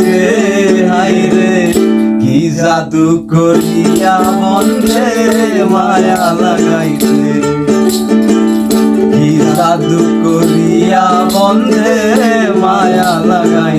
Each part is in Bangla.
রে হাই রে কি জাদু করিয়া মনে মায়া লাগাইছে। কি জাদু করিয়া বন্ধে মায়া লাগাই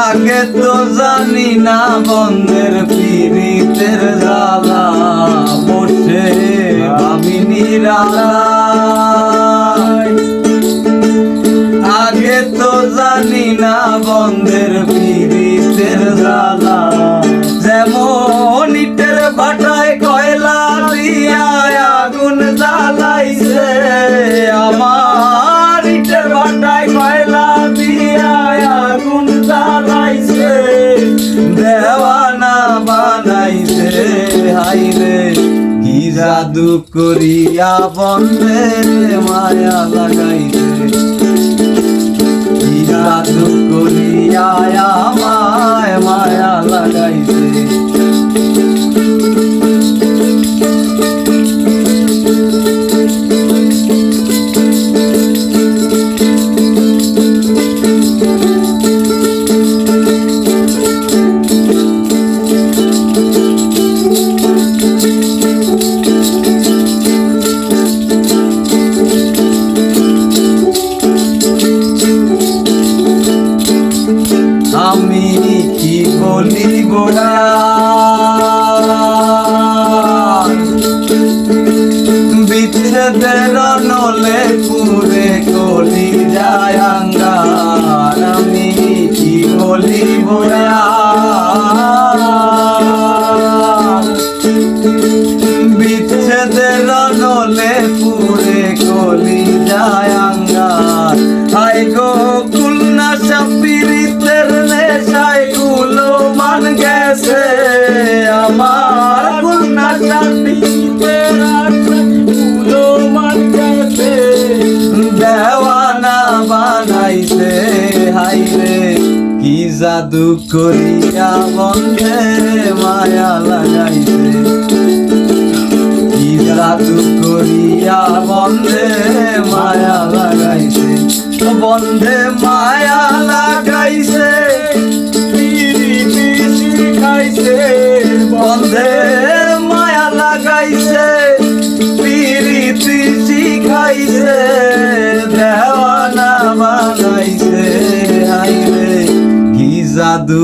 আগে তো জানি না বন্ধের পীড়িতের জ্বালা বসে আমি নিরালা জাদু করিয়া বন্ধে মায়া লাগাইছে জাদু করিয়া আমায় মায়া লাগাইছে কি বলিব না বিচ্ছেদের নলে পুরে কলি যায়। জাদু করিয়া বন্ধে মায়া লাগাইছে। জাদু করিয়া বন্ধে মায়া লাগাইছে। বন্ধে মায়া লাগাইছে খাইছে। বন্ধে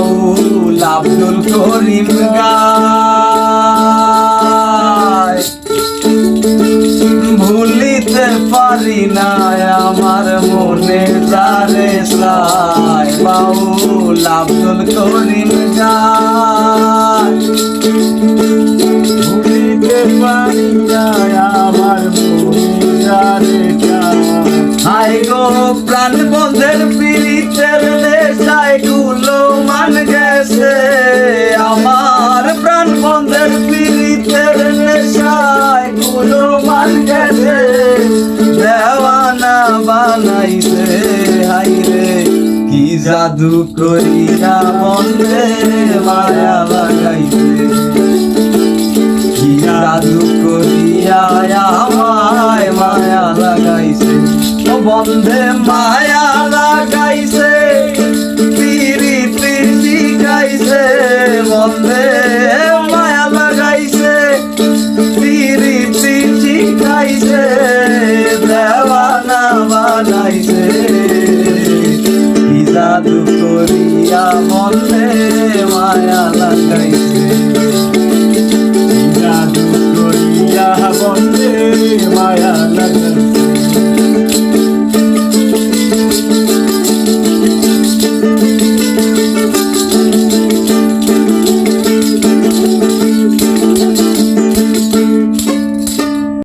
বাউল আব্দুল করিম গায় ভুলিতে পারি না আমার মনে তারে সাই। বাউল আব্দুল করিম গায় জাদু করিয়া মন্দিরে মায়া লাগাইছে জাদু করিয়া আমায় মায়া লাগাইছে? ও বন্ধে মায়া লাগাইছে তিরি তিরি গাইছে বন্ধে জাদু করিয়া মনে মায়া লাগাইছে। জাদু করিয়া লাগাইছে